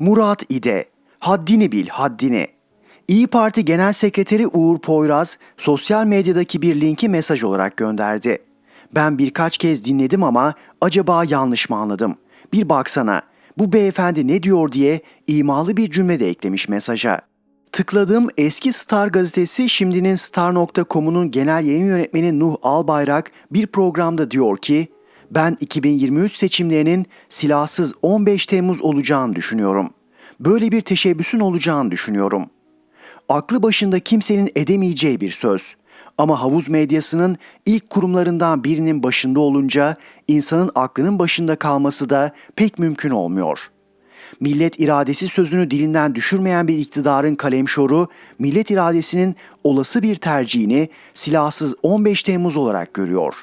Murat İde, haddini bil haddini. İyi Parti Genel Sekreteri Uğur Poyraz sosyal medyadaki bir linki mesaj olarak gönderdi. Ben birkaç kez dinledim ama acaba yanlış mı anladım? Bir baksana bu beyefendi ne diyor diye imalı bir cümle de eklemiş mesaja. Tıkladığım eski Star gazetesi şimdinin Star.com'unun genel yayın yönetmeni Nuh Albayrak bir programda diyor ki ben 2023 seçimlerinin silahsız 15 Temmuz olacağını düşünüyorum. Böyle bir teşebbüsün olacağını düşünüyorum. Aklı başında kimsenin edemeyeceği bir söz. Ama havuz medyasının ilk kurumlarından birinin başında olunca insanın aklının başında kalması da pek mümkün olmuyor. Millet iradesi sözünü dilinden düşürmeyen bir iktidarın kalemşoru, millet iradesinin olası bir tercihini silahsız 15 Temmuz olarak görüyor.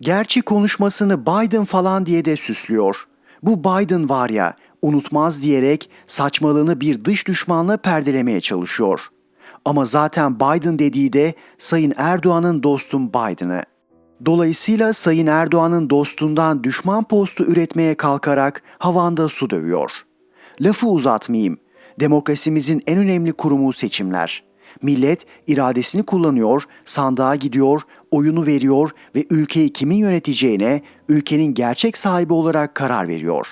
Gerçi konuşmasını Biden falan diye de süslüyor. Bu Biden var ya, unutmaz diyerek saçmalığını bir dış düşmanla perdelemeye çalışıyor. Ama zaten Biden dediği de Sayın Erdoğan'ın dostum Biden'ı. Dolayısıyla Sayın Erdoğan'ın dostundan düşman postu üretmeye kalkarak havanda su dövüyor. Lafı uzatmayayım. Demokrasimizin en önemli kurumu seçimler. Millet iradesini kullanıyor, sandığa gidiyor, oyunu veriyor ve ülkeyi kimin yöneteceğine ülkenin gerçek sahibi olarak karar veriyor.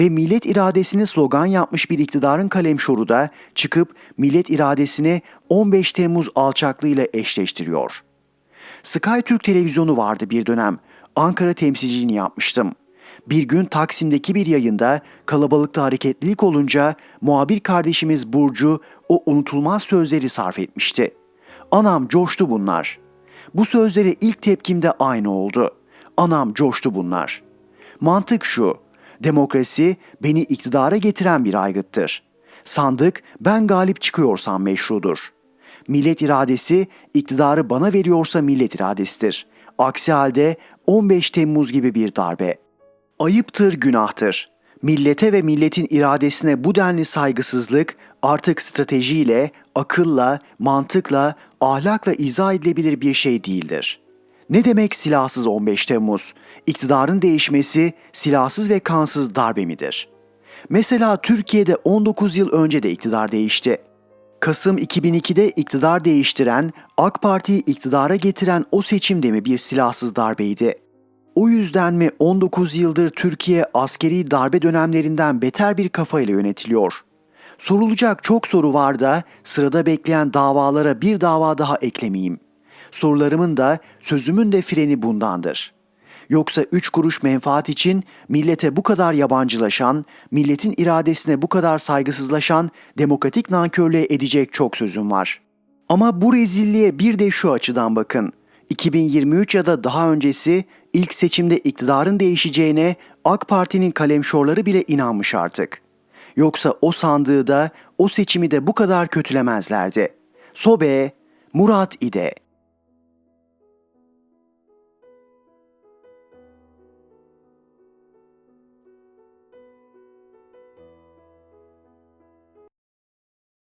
Ve millet iradesini slogan yapmış bir iktidarın kalemşoru da çıkıp millet iradesini 15 Temmuz alçaklığıyla eşleştiriyor. Sky Türk televizyonu vardı bir dönem. Ankara temsilciliğini yapmıştım. Bir gün Taksim'deki bir yayında kalabalıkta hareketlilik olunca muhabir kardeşimiz Burcu o unutulmaz sözleri sarf etmişti. Anam coştu bunlar. Bu sözlere ilk tepkim de aynı oldu. Anam coştu bunlar. Mantık şu. Demokrasi beni iktidara getiren bir aygıttır. Sandık ben galip çıkıyorsam meşrudur. Millet iradesi iktidarı bana veriyorsa millet iradesidir. Aksi halde 15 Temmuz gibi bir darbe. Ayıptır, günahtır. Millete ve milletin iradesine bu denli saygısızlık artık stratejiyle, akılla, mantıkla, ahlakla izah edilebilir bir şey değildir. Ne demek silahsız 15 Temmuz? İktidarın değişmesi silahsız ve kansız darbe midir? Mesela Türkiye'de 19 yıl önce de iktidar değişti. Kasım 2002'de iktidar değiştiren, AK Parti'yi iktidara getiren o seçim de mi bir silahsız darbeydi? O yüzden mi 19 yıldır Türkiye askeri darbe dönemlerinden beter bir kafayla yönetiliyor? Sorulacak çok soru var da sırada bekleyen davalara bir dava daha eklemeyeyim. Sorularımın da sözümün de freni bundandır. Yoksa üç kuruş menfaat için millete bu kadar yabancılaşan, milletin iradesine bu kadar saygısızlaşan demokratik nankörlüğe edecek çok sözüm var. Ama bu rezilliğe bir de şu açıdan bakın. 2023 ya da daha öncesi ilk seçimde iktidarın değişeceğine AK Parti'nin kalemşorları bile inanmış artık. Yoksa o sandığı da o seçimi de bu kadar kötülemezlerdi. Sobe, Murat İde